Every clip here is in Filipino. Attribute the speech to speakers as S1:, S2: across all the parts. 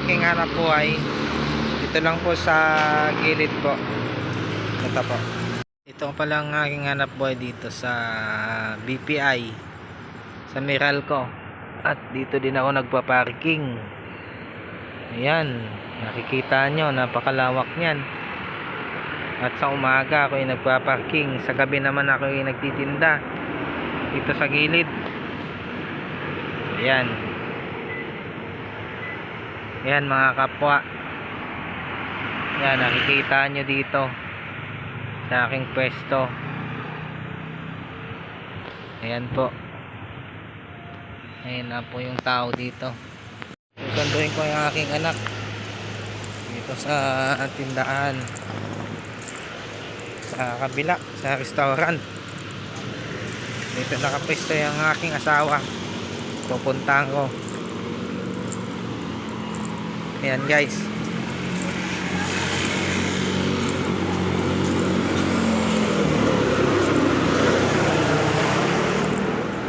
S1: aking hanap buhay ito lang po sa gilid po. Ito po. Ito pala ang aking hanap buhay dito sa BPI sa Meralco. At dito din ako nagpa-parking. Ayan nakikita nyo napakalawak nyan at sa umaga ako yung nagpa-parking. Sa gabi naman ako yung nagtitinda dito sa gilid. Ayan ayan mga kapwa. Ayan nakikita nyo dito sa aking pwesto. Ayan po. Ayan na po yung tao dito. Susunduin ko yung aking anak dito sa tindahan. Sa kabila sa restaurant. Dito nakapwesto yung aking asawa. Pupuntahan ko ayan guys.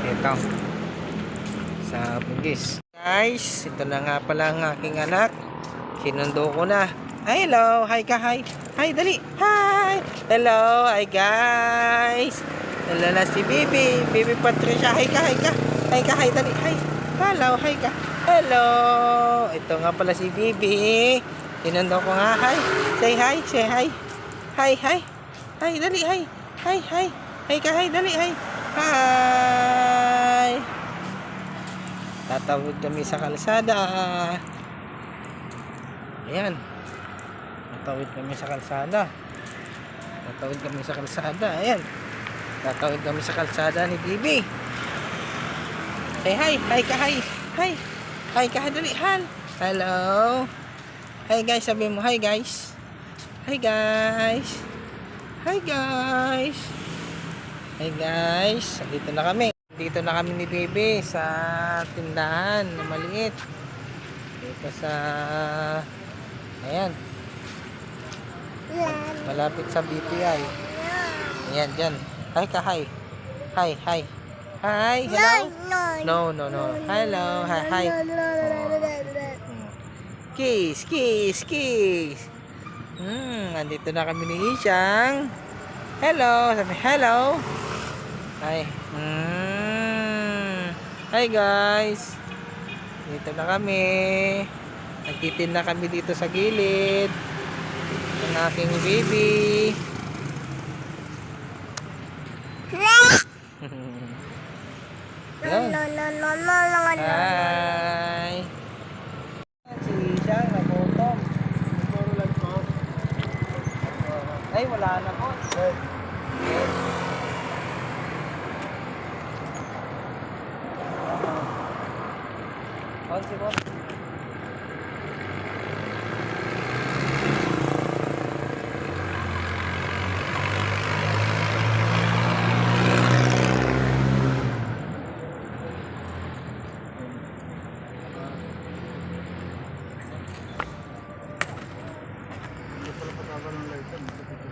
S1: Ito. Sa bugis. Guys ito na nga pala ang aking anak. Sinundo ko na. Ay, hello. Hi ka hi. Hi dali. Hi. Hello. Hi guys. Hello na si Bibi. Bibi Patricia. Hi ka hi ka. Hi ka hi dali. Hi. Hello hi ka. Hello ito nga pala si Bibi. Sinundo ko nga hi say hi say hi. Hi hi hi dali hi hi hi hi ka hi dali hi hi. Tatawid kami sa kalsada. Ayan. Tatawid kami sa kalsada. Tatawid kami sa kalsada. Ayan. Tatawid kami sa kalsada ni Bibi. Hey hi hi ka hi hi hi ka dali han hello. Hi guys sabi mo hi guys. Hi guys. Hi guys. Hi guys dito na kami. Dito na kami ni Bebe sa tindahan na maliit. Dito sa ayan. Malapit sa BPI ayan dyan. Hi ka hi. Hi hi. Hi hello? No no no. Hello hi hi kiss kiss kiss. Hmm andito na kami ni Ishang hello sabi hello. Hi hmm. Hi guys. Dito na kami. Nagtitinda kami dito sa gilid ng aking baby. Yan. Hi. Si Siyang nagutom. Siguro lang po. Ay, wala na po. Konsi po.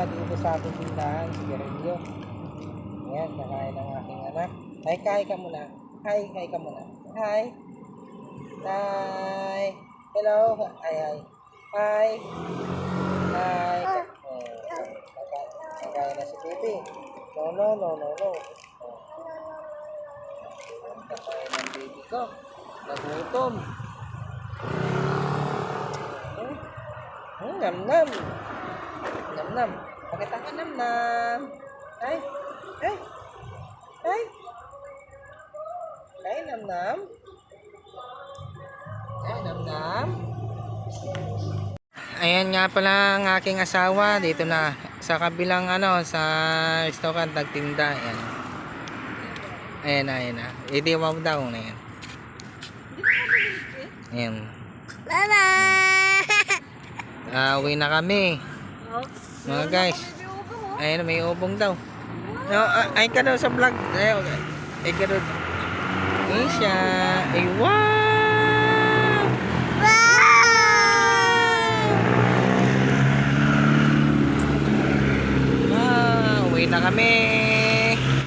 S2: pala
S1: dito sa ating tindahan, sigarilyo. Ayan, kakain ang aking anak. Hi, kain ka muna. Hi, hi ka muna. Hi. Hi. Hello. Hi, hi. Hi. Hi. Kakain- kakain na si baby. No, no, no, no, no. Kakain ng baby ko. Nagutom. Hmm? Hmm, nam nam. Nam nam. Pakita ka nam nam. Ay. Ay. Ay. Ay, nam nam. Ay, nam nam. Ayan nga pala ang aking asawa dito na sa kabilang ano sa restaurant nagtinda. Ayan. Ayan na, ayan na. Iti mo daw na yan. Ayan. Ah, uwi na kami. Mga guys. Ayan, may ubong daw. No, ah, ay ka daw sa vlog. Ay. Ay ka daw. Ayan siya. Ay, wow!